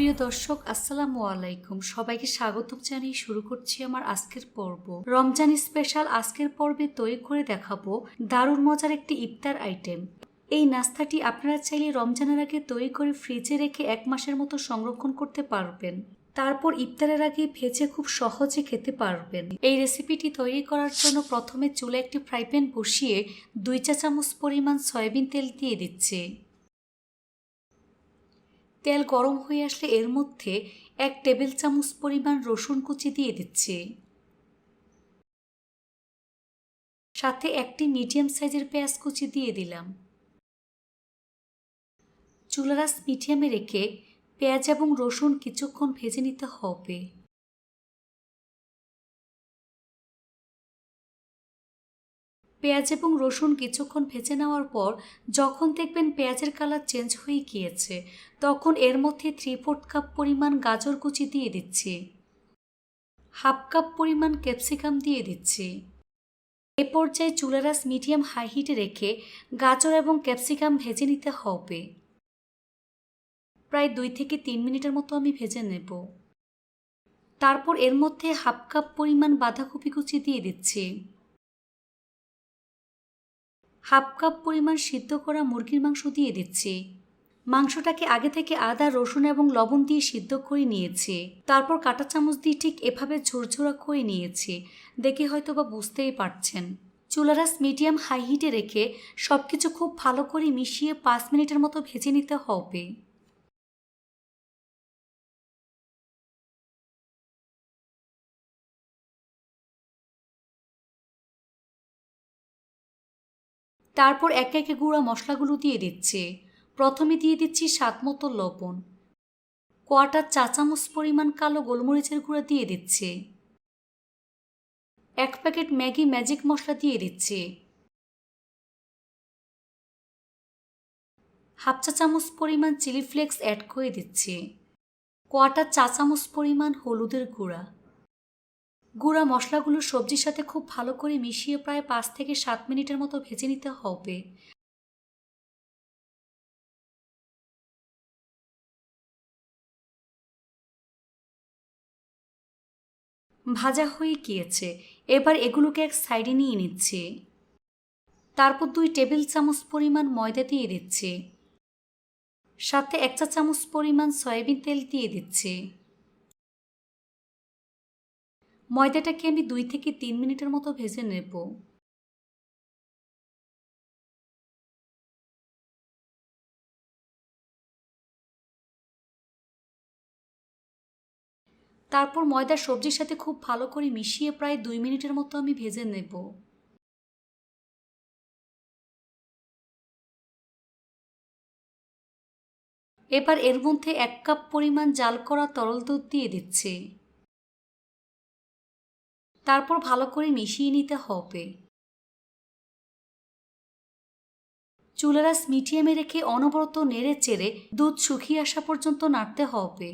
প্রিয় দর্শক, আসসালামু আলাইকুম। সবাইকে স্বাগতম জানিয়ে শুরু করছি আমার আজকের পর্ব। রমজান স্পেশাল আজকের পর্বে তৈরি করে দেখাবো দারুণ মজার একটি ইফতার আইটেম এই নাস্তাটি আপনারা চাইলে রমজানের আগে তৈরি করে ফ্রিজে রেখে এক মাসের মতো সংরক্ষণ করতে পারবেন। তারপর ইফতারের আগে ভেজে খুব সহজে খেতে পারবেন। এই রেসিপিটি তৈরি করার জন্য প্রথমে চুলে একটি ফ্রাই প্যান বসিয়ে দুই চা চামচ পরিমাণ সয়াবিন তেল দিয়ে দিচ্ছে। তেল গরম হয়ে আসলে এর মধ্যে এক টেবিল চামচ পরিমাণ রসুন কুচি দিয়ে দিচ্ছি। সাথে একটি মিডিয়াম সাইজের পেঁয়াজ কুচি দিয়ে দিলাম। চুলারাস মিডিয়ামে রেখে পেঁয়াজ এবং রসুন কিছুক্ষণ ভেজে নিতে হবে। পেঁয়াজ এবং রসুন কিছুক্ষণ ভেজে নেওয়ার পর যখন দেখবেন পেঁয়াজের কালার চেঞ্জ হয়ে গিয়েছে, তখন এর মধ্যে থ্রি ফোর্থ কাপ পরিমাণ গাজর কুচি দিয়ে দিচ্ছি। হাফ কাপ পরিমাণ ক্যাপসিকাম দিয়ে দিচ্ছি। এ পর্যায়ে চুলারাস মিডিয়াম হাই হিটে রেখে গাজর এবং ক্যাপসিকাম ভেজে নিতে হবে। প্রায় দুই থেকে তিন মিনিটের মতো আমি ভেজে নেব। তারপর এর মধ্যে হাফ কাপ পরিমাণ বাঁধাকপি কুচি দিয়ে দিচ্ছি। হাফ কাপ পরিমাণ সিদ্ধ করা মুরগির মাংস দিয়ে দিচ্ছি। মাংসটাকে আগে থেকে আদা, রসুন এবং লবণ দিয়ে সিদ্ধ করে নিয়েছে। তারপর কাটা চামচ দিয়ে ঠিক এভাবে ঝোরঝোরা করে নিয়েছে। দেখে হয়তো বা বুঝতেই পারছেন। চুলারাস মিডিয়াম হাই হিটে রেখে সব কিছু খুব ভালো করে মিশিয়ে পাঁচ মিনিটের মতো ভেজে নিতে হবে। তারপর একে একে গুঁড়া মশলাগুলো দিয়ে দিচ্ছে। প্রথমে দিয়ে দিচ্ছি স্বাদ মতো লবণ। কোয়াটার চা চামচ পরিমাণ কালো গোলমরিচের গুঁড়া দিয়ে দিচ্ছে। এক প্যাকেট ম্যাগি ম্যাজিক মশলা দিয়ে দিচ্ছে। হাফ চা চামচ পরিমাণ চিলি ফ্লেক্স অ্যাড করে দিচ্ছে। কোয়াটার চা চামচ পরিমাণ হলুদের গুঁড়া। গুঁড়া মশলাগুলো সবজির সাথে খুব ভালো করে মিশিয়ে প্রায় পাঁচ থেকে সাত মিনিটের মতো ভেজে নিতে হবে। ভাজা হয়ে গিয়েছে। এবার এগুলোকে এক সাইডে নিয়ে নিচ্ছে। তারপর দুই টেবিল চামচ পরিমাণ ময়দা দিয়ে দিচ্ছে। সাথে এক চা চামচ পরিমাণ সয়াবিন তেল দিয়ে দিচ্ছে। ময়দাটাকে আমি দুই থেকে তিন মিনিটের মতো ভেজে নেব। তারপর ময়দা সবজির সাথে খুব ভালো করে মিশিয়ে প্রায় দুই মিনিটের মতো আমি ভেজে নেব। এবার এর মধ্যে এক কাপ পরিমাণ জাল করা তরল দুধ দিয়ে দিচ্ছে। তারপর ভালো করে মিশিয়ে নিতে হবে। চুলারাস মিডিয়ামে রেখে অনবরত নেড়ে চেড়ে দুধ শুকিয়ে আসা পর্যন্ত নাড়তে হবে।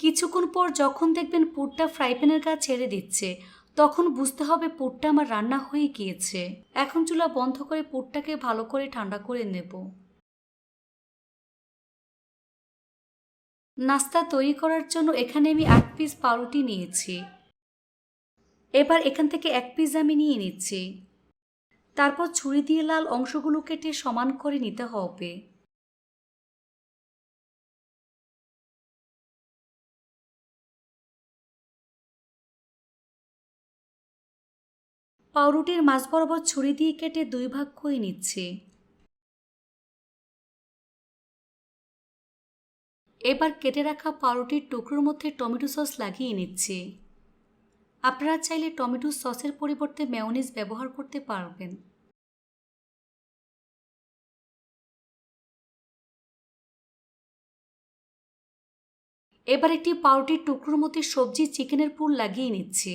কিছুক্ষণ পর যখন দেখবেন পুরটা ফ্রাই প্যানের গা ছেড়ে দিচ্ছে তখন বুঝতে হবে পুরটা আমার রান্না হয়ে গিয়েছে। এখন চুলা বন্ধ করে পুরটাকে ভালো করে ঠান্ডা করে নেব। নাস্তা তৈরি করার জন্য এখানে আমি আট পিস পাউরুটি নিয়েছি। এবার এখান থেকে এক পিস আমি নিয়ে নিচ্ছি। তারপর ছুরি দিয়ে লাল অংশগুলো কেটে সমান করে নিতে হবে। পাউরুটির মাছ বরাবর ছুরি দিয়ে কেটে দুই ভাগ করে নিচ্ছে। এবার কেটে রাখা পাউরুটির টুকরোর মধ্যে টমেটো সস লাগিয়ে নিচ্ছে। আপনারা চাইলে টমেটো সসের পরিবর্তে মেয়নিজ ব্যবহার করতে পারবেন। এবার একটি পাউরুটির টুকরোর মধ্যে সবজি, চিকেনের পুর লাগিয়ে নিচ্ছে।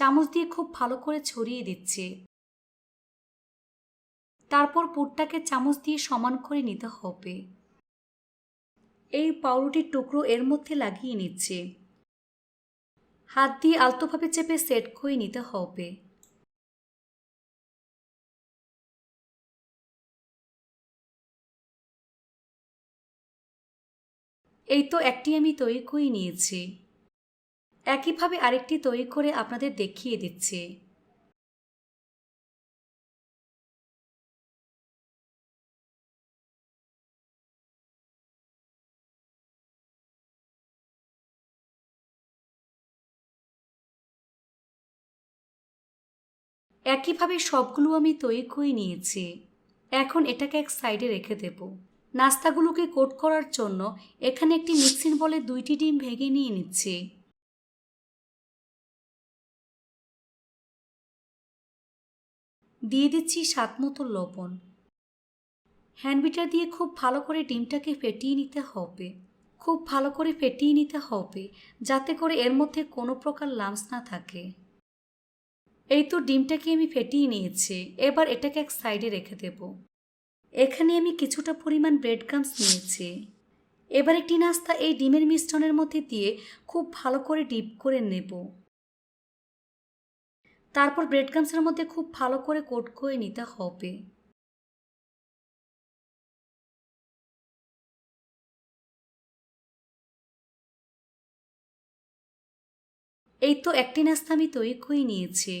চামচ দিয়ে খুব ভালো করে ছড়িয়ে দিচ্ছে। তারপর পুরটাকে চামচ দিয়ে সমান করে নিতে হবে। এই পাউরুটির টুকরো এর মধ্যে লাগিয়ে নিচ্ছে। হাত দিয়ে আলতোভাবে চেপে সেট করে নিতে হবে। এই তো একটি আমি তৈরি করে নিয়েছি। একইভাবে আরেকটি তৈরি করে আপনাদের দেখিয়ে দিচ্ছি। একইভাবে সবগুলো আমি তৈরি করে নিয়েছি। এখন এটাকে এক সাইডে রেখে দেব। নাস্তাগুলোকে কোট করার জন্য এখানে একটি মিক্সিং বলে দুইটি ডিম ভেঙে নিয়ে নিচ্ছি। দিয়ে দিচ্ছি স্বাদ মতো লবণ। হ্যান্ডবিটার দিয়ে খুব ভালো করে ডিমটাকে ফেটিয়ে নিতে হবে। খুব ভালো করে ফেটিয়ে নিতে হবে, যাতে করে এর মধ্যে কোনো প্রকার লামস না থাকে। এই তো ডিমটাকে আমি ফেটিয়ে নিয়েছি, এবার এটাকে এক সাইডে রেখে দেব। এখানে আমি কিছুটা পরিমাণ ব্রেড ক্রামস নিয়েছি। এবার একটি নাস্তা এই ডিমের মিশ্রণের মধ্যে দিয়ে খুব ভালো করে ডিপ করে নেব। তারপর ব্রেড ক্রামসের মধ্যে খুব ভালো করে কোট করে নিতে হবে। এই তো একটি নাস্তা আমি তৈরি করে নিয়েছি।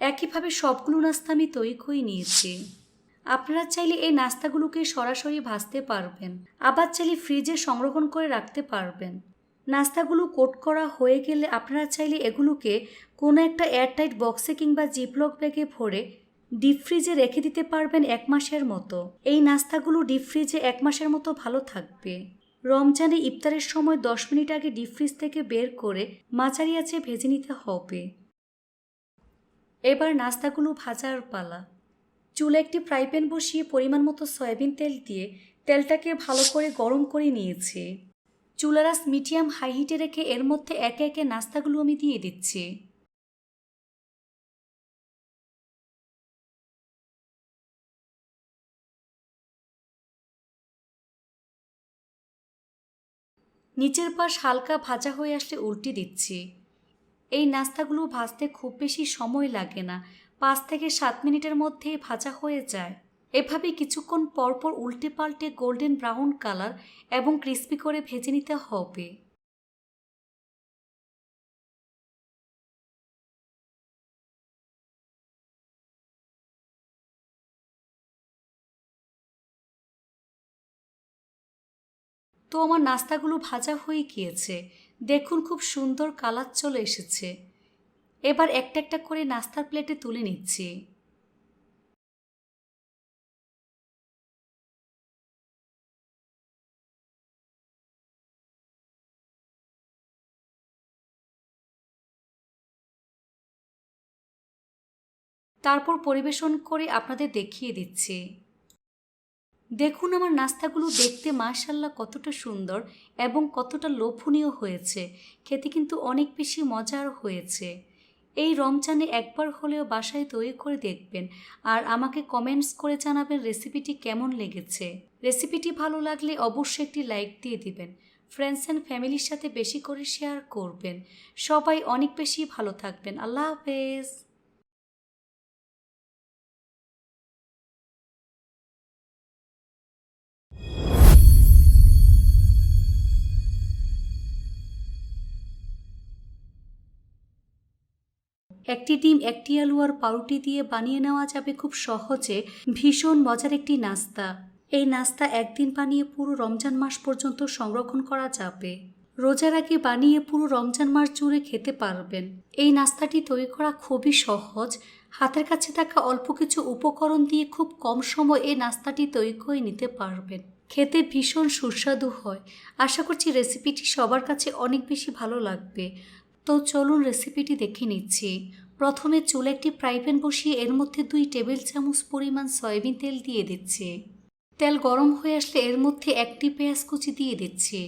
একইভাবে সবগুলো নাস্তা আমি তৈরি করে নিয়েছি। আপনারা চাইলে এই নাস্তাগুলোকে সরাসরি ভাজতে পারবেন, আবার চাইলে ফ্রিজে সংরক্ষণ করে রাখতে পারবেন। নাস্তাগুলো কোট করা হয়ে গেলে আপনারা চাইলে এগুলোকে কোনো একটা এয়ারটাইট বক্সে কিংবা জিপলক ব্যাগে ভরে ডিপ ফ্রিজে রেখে দিতে পারবেন এক মাসের মতো। এই নাস্তাগুলো ডিপ ফ্রিজে এক মাসের মতো ভালো থাকবে। রমজানে ইফতারের সময় দশ মিনিট আগে ডিপ ফ্রিজ থেকে বের করে মাঝারি আছে ভেজে নিতে হবে। এবার নাস্তাগুলো ভাজার পালা। চুলে একটি ফ্রাই প্যান বসিয়ে পরিমাণ মতো সয়াবিন তেল দিয়ে তেলটাকে ভালো করে গরম করে নিয়েছি। চুলারাস মিডিয়াম হাই হিটে রেখে এর মধ্যে একে একে নাস্তাগুলো আমি দিয়ে দিচ্ছি। নিচের পাশ হালকা ভাজা হয়ে আসলে উল্টে দিচ্ছি। এই নাস্তাগুলো ভাজতে খুব বেশি সময় লাগে না। পাঁচ থেকে সাত মিনিটের মধ্যেই ভাজা হয়ে যায়। এভাবে কিছুক্ষণ পরপর উল্টে পাল্টে গোল্ডেন ব্রাউন কালার এবং ক্রিস্পি করে ভেজে নিতে হবে। তো আমার নাস্তাগুলো ভাজা হয়ে গিয়েছে। দেখুন খুব সুন্দর কালার চলে এসেছে। এবার একটা একটা করে নাস্তার প্লেটে তুলে নিচ্ছি। তারপর পরিবেশন করে আপনাদের দেখিয়ে দিচ্ছি। দেখুন আমার নাস্তাগুলো দেখতে মাশাল্লাহ কতটা সুন্দর এবং কতটা লোভনীয় হয়েছে। খেতে কিন্তু অনেক বেশি মজার হয়েছে। এই রমজানে একবার হলেও বাসায় তৈরি করে দেখবেন। আর আমাকে কমেন্টস করে জানাবেন রেসিপিটি কেমন লেগেছে। রেসিপিটি ভালো লাগলে অবশ্যই একটি লাইক দিয়ে দিবেন। ফ্রেন্ডস অ্যান্ড ফ্যামিলির সাথে বেশি করে শেয়ার করবেন। সবাই অনেক বেশি ভালো থাকবেন। আল্লাহ হাফেজ। একটি ডিম একটি আলু আর পাউরুটি দিয়ে বানিয়ে নেওয়া যাবে খুব সহজে। ভীষণ মজার একটি নাস্তা। এই নাস্তা একদিন বানিয়ে পুরো রমজান মাস পর্যন্ত সংরক্ষণ করা যাবে। রোজার আগে বানিয়ে পুরো রমজান মাস জুড়ে খেতে পারবেন। এই নাস্তাটি তৈরি করা খুবই সহজ। হাতের কাছে থাকা অল্প কিছু উপকরণ দিয়ে খুব কম সময় এই নাস্তাটি তৈরি করে নিতে পারবেন। খেতে ভীষণ সুস্বাদু হয়। আশা করছি রেসিপিটি সবার কাছে অনেক বেশি ভালো লাগবে। তো চলুন রেসিপিটি দেখে নিচ্ছি। প্রথমে চুলে একটি ফ্রাই প্যান বসিয়ে এর মধ্যে দুই টেবিল চামচ পরিমাণ সয়াবিন তেল দিয়ে দিচ্ছি। তেল গরম হয়ে আসলে এর মধ্যে একটি পেঁয়াজ কুচি দিয়ে দিচ্ছি।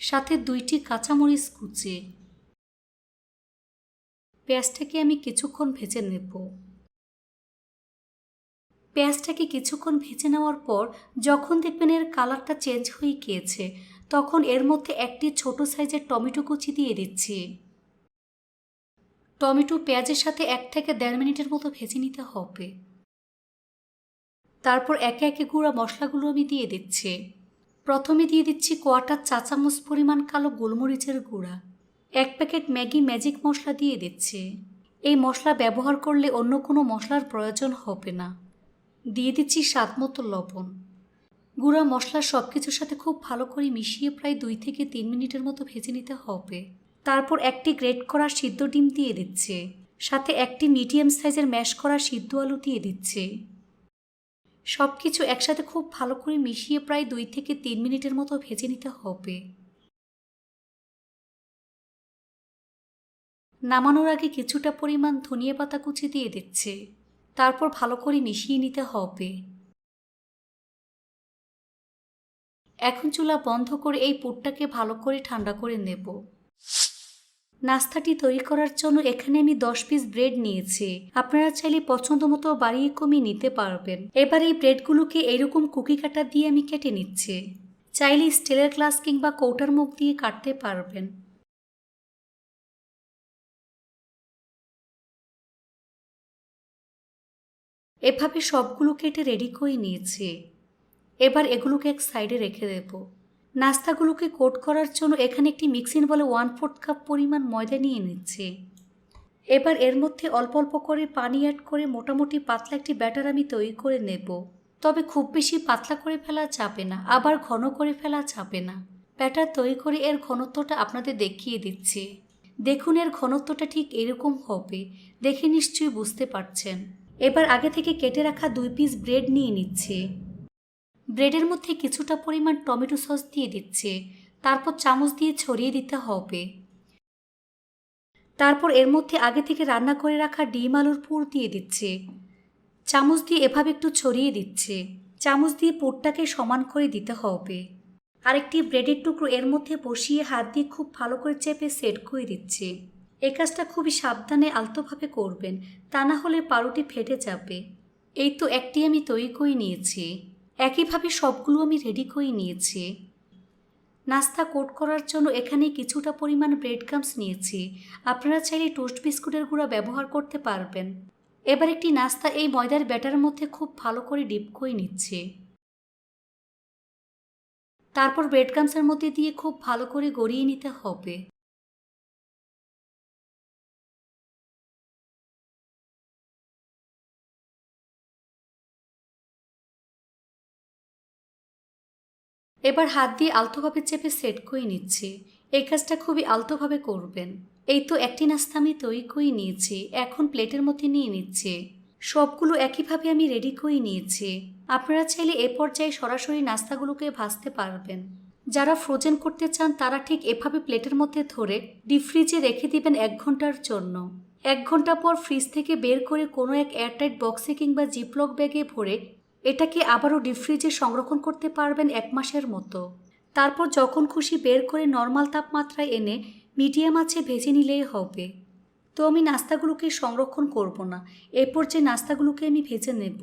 সাথে দুইটি কাঁচামরিচ কুচি। পেঁয়াজটাকে আমি কিছুক্ষণ ভেজে নেব। পেঁয়াজটাকে কিছুক্ষণ ভেজে নেওয়ার পর যখন দেখবেন এর কালারটা চেঞ্জ হয়ে গিয়েছে তখন এর মধ্যে একটি ছোট সাইজের টমেটো কুচি দিয়ে দিচ্ছি। টমেটো পেঁয়াজের সাথে এক থেকে দেড় মিনিটের মতো ভেজে নিতে হবে। তারপর একে একে গুঁড়া মশলাগুলো আমি দিয়ে দিচ্ছি। প্রথমে দিয়ে দিচ্ছি কোয়াটার চা চামচ পরিমাণ কালো গোলমরিচের গুঁড়া। এক প্যাকেট ম্যাগি ম্যাজিক মশলা দিয়ে দিচ্ছি। এই মশলা ব্যবহার করলে অন্য কোনো মশলার প্রয়োজন হবে না। দিয়ে দিচ্ছি স্বাদ মতো লবণ। গুঁড়া মশলা সব কিছুর সাথে খুব ভালো করে মিশিয়ে প্রায় দুই থেকে তিন মিনিটের মতো ভেজে নিতে হবে। তারপর একটি গ্রেট করা সিদ্ধ ডিম দিয়ে দিচ্ছে। সাথে একটি মিডিয়াম সাইজের ম্যাশ করা সিদ্ধ আলু দিয়ে দিচ্ছে। সব কিছু একসাথে খুব ভালো করে মিশিয়ে প্রায় দুই থেকে তিন মিনিটের মতো ভেজে নিতে হবে। নামানোর আগে কিছুটা পরিমাণ ধনিয়া পাতা কুচি দিয়ে দিচ্ছে। তারপর ভালো করে মিশিয়ে নিতে হবে। এখন চুলা বন্ধ করে এই পুরটাকে ভালো করে ঠান্ডা করে নেব। নাস্তাটি তৈরি করার জন্য এখানে আমি দশ পিস ব্রেড নিয়েছি। আপনারা চাইলে পছন্দ মতো বাড়িয়ে কমিয়ে নিতে পারবেন। এবার এই ব্রেডগুলোকে এরকম কুকি কাটা দিয়ে আমি কেটে নিচ্ছি। চাইলে স্টিলের গ্লাস কিংবা কৌটার মুখ দিয়ে কাটতে পারবেন। এভাবে সবগুলো কেটে রেডি করে নিয়েছি। এবার এগুলোকে এক সাইডে রেখে দেব। নাস্তাগুলোকে কোট করার জন্য এখানে একটি মিক্সিং বলে ওয়ান ফোর্থ কাপ পরিমাণ ময়দা নিয়ে নিচ্ছি। এবার এর মধ্যে অল্প অল্প করে পানি অ্যাড করে মোটামুটি পাতলা একটি ব্যাটার আমি তৈরি করে নেব। তবে খুব বেশি পাতলা করে ফেলা যাবে না, আবার ঘন করে ফেলা যাবে না। ব্যাটার তৈরি করে এর ঘনত্বটা আপনাদের দেখিয়ে দিচ্ছি। দেখুন, এর ঘনত্বটা ঠিক এরকম হবে। দেখে নিশ্চয়ই বুঝতে পারছেন। এবার আগে থেকে কেটে রাখা দুই পিস ব্রেড নিয়ে নিচ্ছে। ব্রেডের মধ্যে কিছুটা পরিমাণ টমেটো সস দিয়ে দিচ্ছে। তারপর চামচ দিয়ে ছড়িয়ে দিতে হবে। তারপর এর মধ্যে আগে থেকে রান্না করে রাখা ডিম আলুর পুর দিয়ে দিচ্ছে। চামচ দিয়ে এভাবে একটু ছড়িয়ে দিচ্ছে। চামচ দিয়ে পুরটাকে সমান করে দিতে হবে। আরেকটি ব্রেডের টুকরো এর মধ্যে বসিয়ে হাত দিয়ে খুব ভালো করে চেপে সেট করে দিচ্ছে। এই কাজটা খুবই সাবধানে, আলতোভাবে করবেন। তা না হলে পাউরুটি ফেটে যাবে। এই তো একটি আমি তৈরি করে নিয়েছি। একইভাবে সবগুলো আমি রেডি করে নিয়েছি। নাস্তা কোট করার জন্য এখানে কিছুটা পরিমাণ ব্রেড ক্রামস নিয়েছি। আপনারা চাইলে টোস্ট বিস্কুটের গুঁড়া ব্যবহার করতে পারবেন। এবার একটি নাস্তা এই ময়দার ব্যাটার মধ্যে খুব ভালো করে ডিপ করে নিচ্ছে। তারপর ব্রেড ক্রামসের মধ্যে দিয়ে খুব ভালো করে গড়িয়ে নিতে হবে। এবার হাত দিয়ে আলতোভাবে চেপে সেট করে নিচ্ছি। এই কাজটা খুবই আলতোভাবে করবেন। এই তো একটি নাস্তা আমি তৈরি করে নিয়েছি, এখন প্লেটের মধ্যে নিয়ে নিচ্ছে। সবগুলো একইভাবে আমি রেডি করে নিয়েছি। আপনারা চাইলে এ পর্যায়ে সরাসরি নাস্তাগুলোকে ভাজতে পারবেন। যারা ফ্রোজেন করতে চান, তারা ঠিক এভাবে প্লেটের মধ্যে ধরে ডিপ ফ্রিজে রেখে দিবেন এক ঘণ্টার জন্য। এক ঘণ্টা পর ফ্রিজ থেকে বের করে কোনো এক এয়ারটাইট বক্সে কিংবা জিপলক ব্যাগে ভরে এটাকে আবারও ডিপ ফ্রিজে সংরক্ষণ করতে পারবেন এক মাসের মতো। তারপর যখন খুশি বের করে নর্মাল তাপমাত্রায় এনে মিডিয়াম আছে ভেজে নিলেই হবে। তো আমি নাস্তাগুলোকে সংরক্ষণ করব না। এরপর যে নাস্তাগুলোকে আমি ভেজে নেব।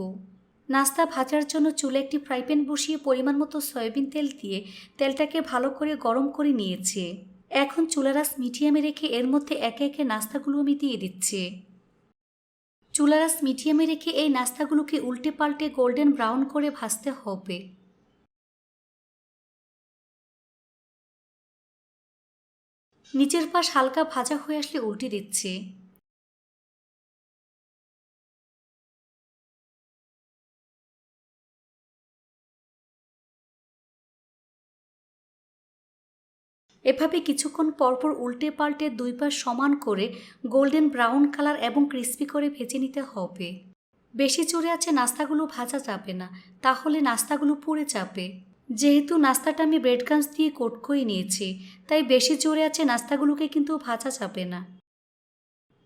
নাস্তা ভাজার জন্য চুলে একটি ফ্রাই প্যান বসিয়ে পরিমাণ মতো সয়াবিন তেল দিয়ে তেলটাকে ভালো করে গরম করে নিয়েছে। এখন চুলারাস মিডিয়ামে রেখে এর মধ্যে একে একে নাস্তাগুলো আমি দিয়ে দিচ্ছি। চুলারাস মিডিয়ামে রেখে এই নাস্তাগুলোকে উল্টে পাল্টে গোল্ডেন ব্রাউন করে ভাজতে হবে। নিচের পাশ হালকা ভাজা হয়ে আসলে উল্টে দিচ্ছে। এভাবে কিছুক্ষণ পরপর উল্টে পাল্টে দুই পাশ সমান করে গোল্ডেন ব্রাউন কালার এবং ক্রিস্পি করে ভেজে নিতে হবে। বেশি জোরে আছে নাস্তাগুলো ভাজা যাবে না, তাহলে নাস্তাগুলো পুড়ে যাবে। যেহেতু নাস্তাটা আমি ব্রেড ক্রাঞ্চ দিয়ে কোট করে নিয়েছি, তাই বেশি জোরে আছে নাস্তাগুলোকে কিন্তু ভাজা যাবে না।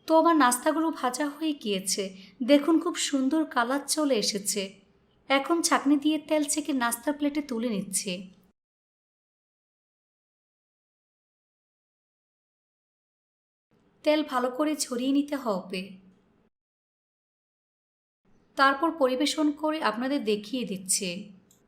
তো আমার নাস্তাগুলো ভাজা হয়ে গিয়েছে, দেখুন খুব সুন্দর কালার চলে এসেছে। এখন ছাকনি দিয়ে তেল ছেঁকে নাস্তার প্লেটে তুলে নিচ্ছে। তেল ভালো করে ছড়িয়ে নিতে হবে। তারপর পরিবেশন করে আপনাদের দেখিয়ে দিচ্ছে।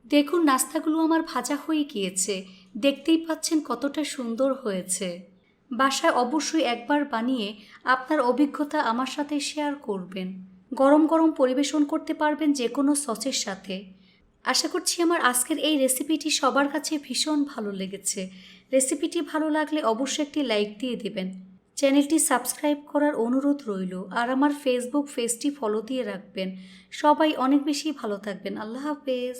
দেখুন, নাস্তাগুলো আমার ভাজা হয়ে গিয়েছে। দেখতেই পাচ্ছেন কতটা সুন্দর হয়েছে। বাসায় অবশ্যই একবার বানিয়ে আপনার অভিজ্ঞতা আমার সাথে শেয়ার করবেন। গরম গরম পরিবেশন করতে পারবেন যে কোনো সসের সাথে। আশা করছি আমার আজকের এই রেসিপিটি সবার কাছে ভীষণ ভালো লেগেছে। রেসিপিটি ভালো লাগলে অবশ্যই একটি লাইক দিয়ে দেবেন। চ্যানেলটি সাবস্ক্রাইব করার অনুরোধ রইল আর আমার ফেসবুক পেজটি ফলো দিয়ে রাখবেন। সবাই অনেক বেশি ভালো থাকবেন। আল্লাহ হাফেজ।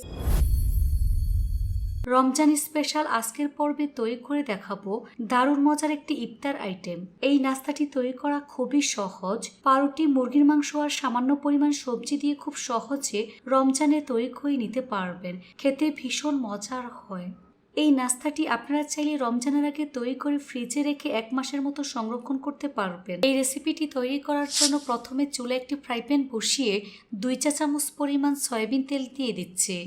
রমজান স্পেশাল আজকের পর্বে তৈরি করে দেখাবো দারুণ মজার একটি ইফতার আইটেম এই নাস্তাটি তৈরি করা খুবই সহজ। পাউরুটি, মুরগির মাংস আর সামান্য পরিমাণ সবজি দিয়ে খুব সহজে রমজানে তৈরি করে নিতে পারবেন। খেতে ভীষণ মজার হয়। এই নাস্তাটি আপনারা চাইলে রমজানের আগে তৈরি করে ফ্রিজে রেখে এক মাসের মতো সংরক্ষণ করতে পারবেন। এই রেসিপিটি তৈরি করার জন্য প্রথমে চুলে একটি ফ্রাই প্যান বসিয়ে দুই চা চামচ পরিমাণ সয়াবিন তেল দিয়ে দিচ্ছে।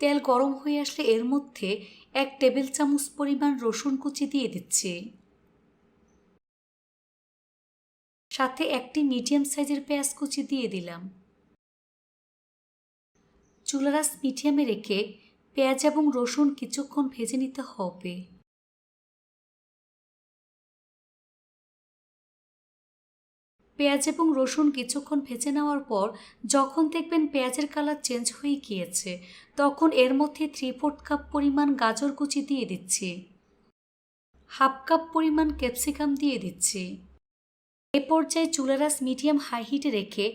তেল গরম হয়ে আসলে এর মধ্যে এক টেবিল চামচ পরিমাণ রসুন কুচি দিয়ে দিচ্ছি। সাথে একটি মিডিয়াম সাইজের পেঁয়াজ কুচি দিয়ে দিলাম। চুলারাস মিডিয়ামে রেখে পেঁয়াজ এবং রসুন কিছুক্ষণ ভেজে নিতে হবে। পেঁয়াজ এবং রসুন কিছুক্ষণ ভেজে নেওয়ার পর যখন দেখবেন পেঁয়াজের কালার চেঞ্জ হয়ে গিয়েছে, তখন এর মধ্যে থ্রি ফোর্থ কাপ পরিমাণ গাজর কুচি দিয়ে দিচ্ছি। হাফ কাপ পরিমাণ ক্যাপসিকাম দিয়ে দিচ্ছি। এ পর্যায়ে চুলারাস মিডিয়াম হাই হিটে রেখে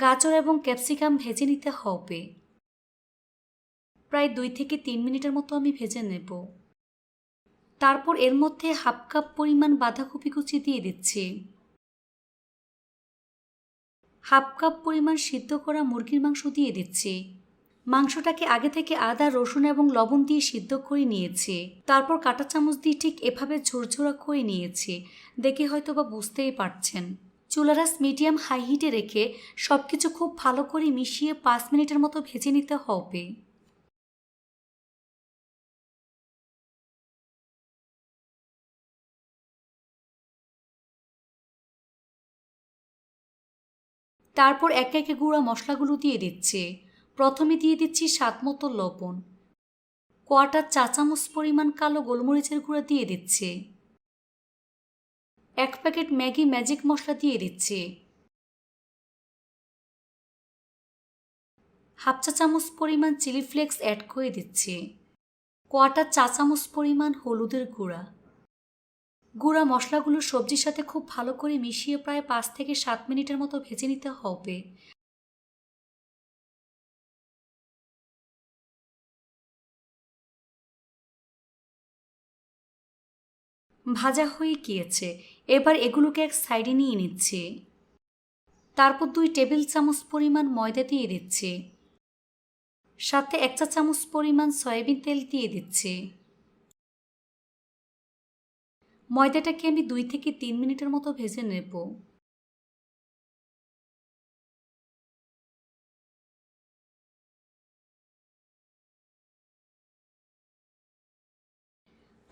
গাজর এবং ক্যাপসিকাম ভেজে নিতে হবে। প্রায় দুই থেকে তিন মিনিটের মতো আমি ভেজে নেব। তারপর এর মধ্যে হাফ কাপ পরিমাণ বাঁধাকপি কুচি দিয়ে দিচ্ছি। হাফ কাপ পরিমাণ সিদ্ধ করা মুরগির মাংস দিয়ে দিচ্ছি। মাংসটাকে আগে থেকে আদা, রসুন এবং লবণ দিয়ে সিদ্ধ করে নিয়েছি। তারপর কাঁটা চামচ দিয়ে ঠিক এভাবে ঝোরঝোরা করে নিয়েছি। দেখে হয়তো বা বুঝতেই পারছেন। চুলারাস মিডিয়াম হাই হিটে রেখে সব কিছু খুব ভালো করে মিশিয়ে পাঁচ মিনিটের মতো ভেজে নিতে হবে। তারপর একে একে গুঁড়া মশলাগুলো দিয়ে দিচ্ছে। প্রথমে দিয়ে দিচ্ছি স্বাদ মতো লবণ। কোয়াটার চা চামচ পরিমাণ কালো গোলমরিচের গুঁড়া দিয়ে দিচ্ছে। এক প্যাকেট ম্যাগি ম্যাজিক মশলা দিয়ে দিচ্ছে। হাফ চা চামচ পরিমাণ চিলি ফ্লেক্স অ্যাড করে দিচ্ছে। কোয়াটার চা চামচ পরিমাণ হলুদের গুঁড়া। গুঁড়া মশলাগুলো সবজির সাথে খুব ভালো করে মিশিয়ে প্রায় পাঁচ থেকে সাত মিনিটের মতো ভেজে নিতে হবে। ভাজা হয়ে গিয়েছে। এবার এগুলোকে এক সাইডে নিয়ে নিচ্ছে। তারপর দুই টেবিল চামচ পরিমাণ ময়দা দিয়ে দিচ্ছে। সাথে এক চা চামচ পরিমাণ সয়াবিন তেল দিয়ে দিচ্ছে। ময়দাটাকে আমি দুই থেকে তিন মিনিটের মতো ভেজে নেব।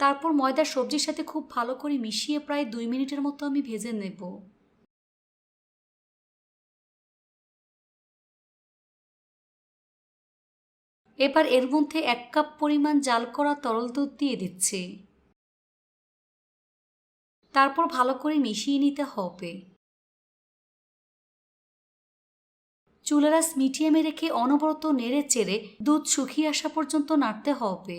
তারপর ময়দা সবজির সাথে খুব ভালো করে মিশিয়ে প্রায় দুই মিনিটের মতো আমি ভেজে নেব। এবার এর মধ্যে এক কাপ পরিমাণ জাল করা তরল দুধ দিয়ে দিচ্ছি। তারপর ভালো করে মিশিয়ে নিতে হবে। চুলারাস মিডিয়ামে রেখে অনবরত নেড়ে চেড়ে দুধ শুকিয়ে আসা পর্যন্ত নাড়তে হবে।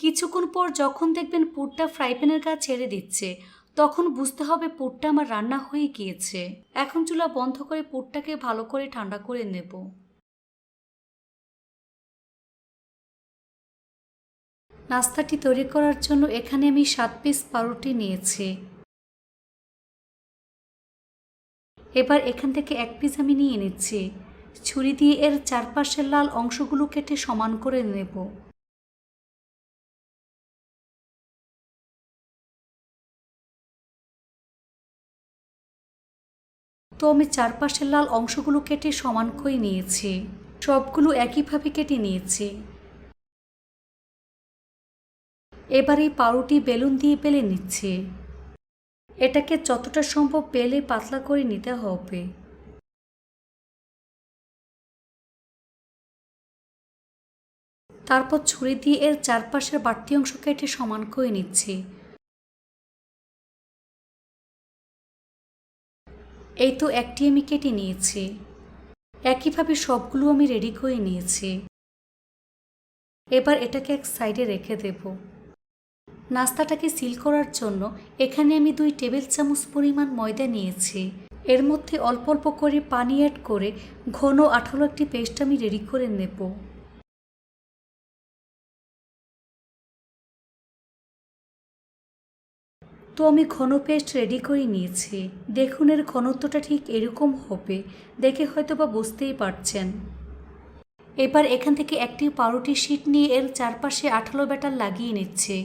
কিছুক্ষণ পর যখন দেখবেন পুরটা ফ্রাই প্যানের গা ছেড়ে দিচ্ছে তখন বুঝতে হবে পুরটা আমার রান্না হয়ে গিয়েছে। এখন চুলা বন্ধ করে পুরটাকে ভালো করে ঠান্ডা করে নেব। নাস্তাটি তৈরি করার জন্য এখানে আমি সাত পিস পাউরুটি নিয়েছি। এবার এখান থেকে এক পিস আমি নিয়ে নিচ্ছি। ছুরি দিয়ে এর চারপাশের লাল অংশগুলো কেটে সমান করে নেব। তো আমি চারপাশের লাল অংশগুলো কেটে সমান করে নিয়েছি। সবগুলো একইভাবে কেটে নিয়েছি। এবার এই পাউরুটি বেলুন দিয়ে বেলে নিচ্ছে। এটাকে যতটা সম্ভব পেলে পাতলা করে নিতে হবে। তারপর ছুরি দিয়ে এর চারপাশের বাড়তি অংশ কেটে সমান করে নিচ্ছি। এই তো একটি আমি কেটে নিয়েছি। একইভাবে সবগুলো আমি রেডি করে নিয়েছি। এবার এটাকে এক সাইডে রেখে দেব। নাস্তাটাকে সিল করার জন্য এখানে আমি দুই টেবিল চামচ পরিমাণ ময়দা নিয়েছি। এর মধ্যে অল্প অল্প করে পানি অ্যাড করে ঘন আঠালো একটি পেস্ট আমি রেডি করে নেব। তো আমি ঘন পেস্ট রেডি করে নিয়েছি। দেখুন এর ঘনত্বটা ঠিক এরকম হবে। দেখে হয়তো বা বুঝতেই পারছেন। এবার এখান থেকে একটি পাউরুটি শিট নিয়ে এর চারপাশে আঠালো ব্যাটার লাগিয়ে নিচ্ছে।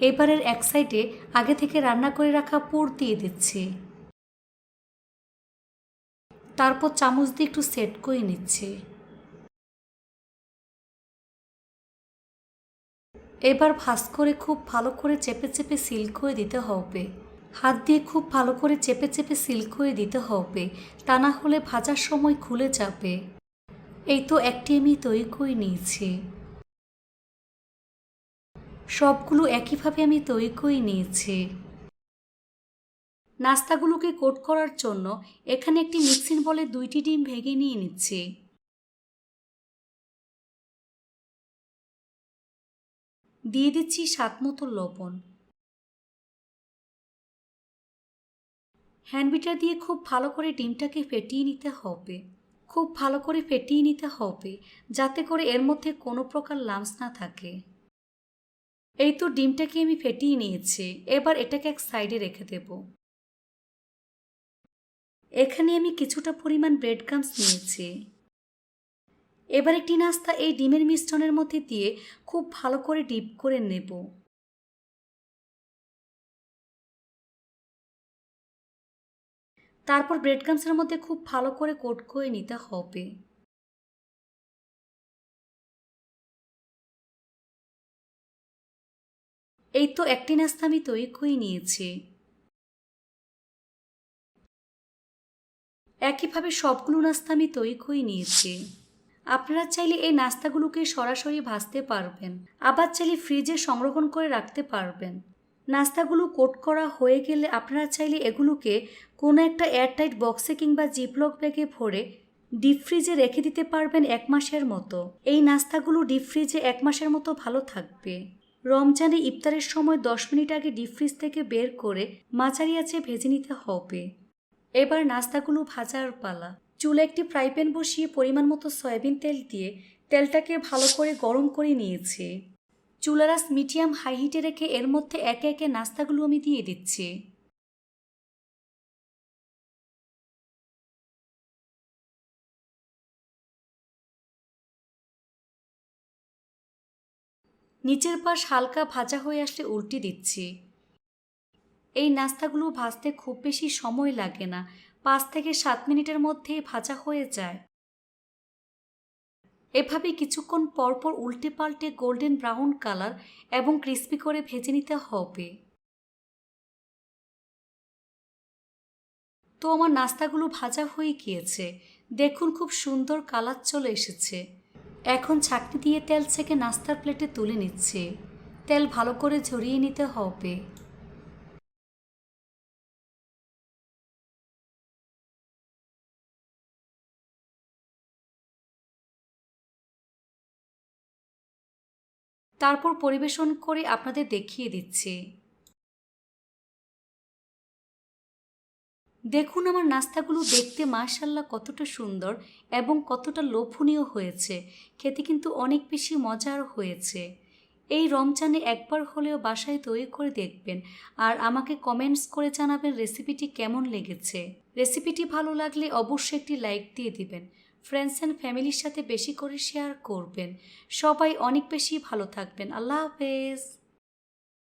এবারের এক সাইডে আগে থেকে রান্না করে রাখা পুর দিয়ে দিচ্ছে। তারপর চামচ দিয়ে একটু সেট করে নিচ্ছে। এবার ভাস করে খুব ভালো করে চেপে চেপে সিল করে দিতে হবে। হাত দিয়ে খুব ভালো করে চেপে চেপে সিল করে দিতে হবে, তা না হলে ভাজার সময় খুলে যাবে। এই তো একটি আমি তৈরি করে নিয়েছি। সবগুলো একইভাবে আমি তৈরি করে নিয়েছি। নাস্তাগুলোকে কোট করার জন্য এখানে একটি মিক্সিং বলে দুইটি ডিম ভেঙে নিয়ে নিচ্ছি। দিয়ে দিচ্ছি স্বাদ মতো লবণ। হ্যান্ডবিটার দিয়ে খুব ভালো করে ডিমটাকে ফেটিয়ে নিতে হবে। খুব ভালো করে ফেটিয়ে নিতে হবে, যাতে করে এর মধ্যে কোনো প্রকার লামস না থাকে। এই তো ডিমটাকে আমি ফেটিয়ে নিয়েছি, এবার এটাকে এক সাইডে রেখে দেব। এখানে আমি কিছুটা পরিমাণ ব্রেড ক্রামস নিয়েছি। এবার একটি নাস্তা এই ডিমের মিশ্রণের মধ্যে দিয়ে খুব ভালো করে ডিপ করে নেব। তারপর ব্রেড ক্রামসের মধ্যে খুব ভালো করে কোট করে নিতে হবে। এই তো একটি নাস্তা আমি তৈরি করে নিয়েছি। একইভাবে সবগুলো নাস্তা আমি তৈরি করে নিয়েছি। আপনারা চাইলে এই নাস্তাগুলোকে সরাসরি ভাজতে পারবেন, আবার চাইলে ফ্রিজে সংরক্ষণ করে রাখতে পারবেন। নাস্তাগুলো কোট করা হয়ে গেলে আপনারা চাইলে এগুলোকে কোনো একটা এয়ারটাইট বক্সে কিংবা জিপলক ব্যাগে ভরে ডিপ ফ্রিজে রেখে দিতে পারবেন এক মাসের মতো। এই নাস্তাগুলো ডিপ ফ্রিজে এক মাসের মতো ভালো থাকবে। রমজানে ইফতারের সময় দশ মিনিট আগে ডিপ ফ্রিজ থেকে বের করে মাঝারি আছে ভেজে নিতে হবে। এবার নাস্তাগুলো ভাজার পালা। চুলে একটি ফ্রাই প্যান বসিয়ে পরিমাণ মতো সয়াবিন তেল দিয়ে তেলটাকে ভালো করে গরম করে নিয়েছে। চুলারাস মিডিয়াম হাই হিটে রেখে এর মধ্যে একে একে নাস্তাগুলো আমি দিয়ে দিচ্ছি। নিচের পাশ হালকা ভাজা হয়ে আসলে উল্টে দিচ্ছি। এই নাস্তাগুলো ভাজতে খুব বেশি সময় লাগে না। পাঁচ থেকে সাত মিনিটের মধ্যেই ভাজা হয়ে যায়। এভাবে কিছুক্ষণ পরপর উল্টে পাল্টে গোল্ডেন ব্রাউন কালার এবং ক্রিস্পি করে ভেজে নিতে হবে। তো আমার নাস্তাগুলো ভাজা হয়ে গিয়েছে। দেখুন খুব সুন্দর কালার চলে এসেছে। এখন ছাকনি দিয়ে তেল থেকে নাস্তার প্লেটে তুলে নিচ্ছে। তেল ভালো করে ঝরিয়ে নিতে হবে। তারপর পরিবেশন করে আপনাদের দেখিয়ে দিচ্ছি। দেখুন আমার নাস্তাগুলো দেখতে মাশাল্লাহ কতটা সুন্দর এবং কতটা লোভনীয় হয়েছে। খেতে কিন্তু অনেক বেশি মজার হয়েছে। এই রমজানে একবার হলেও বাসায় তৈরি করে দেখবেন। আর আমাকে কমেন্টস করে জানাবেন রেসিপিটি কেমন লেগেছে। রেসিপিটি ভালো লাগলে অবশ্যই একটি লাইক দিয়ে দিবেন। ফ্রেন্ডস অ্যান্ড ফ্যামিলির সাথে বেশি করে শেয়ার করবেন। সবাই অনেক বেশি ভালো থাকবেন। আল্লাহ হাফেজ।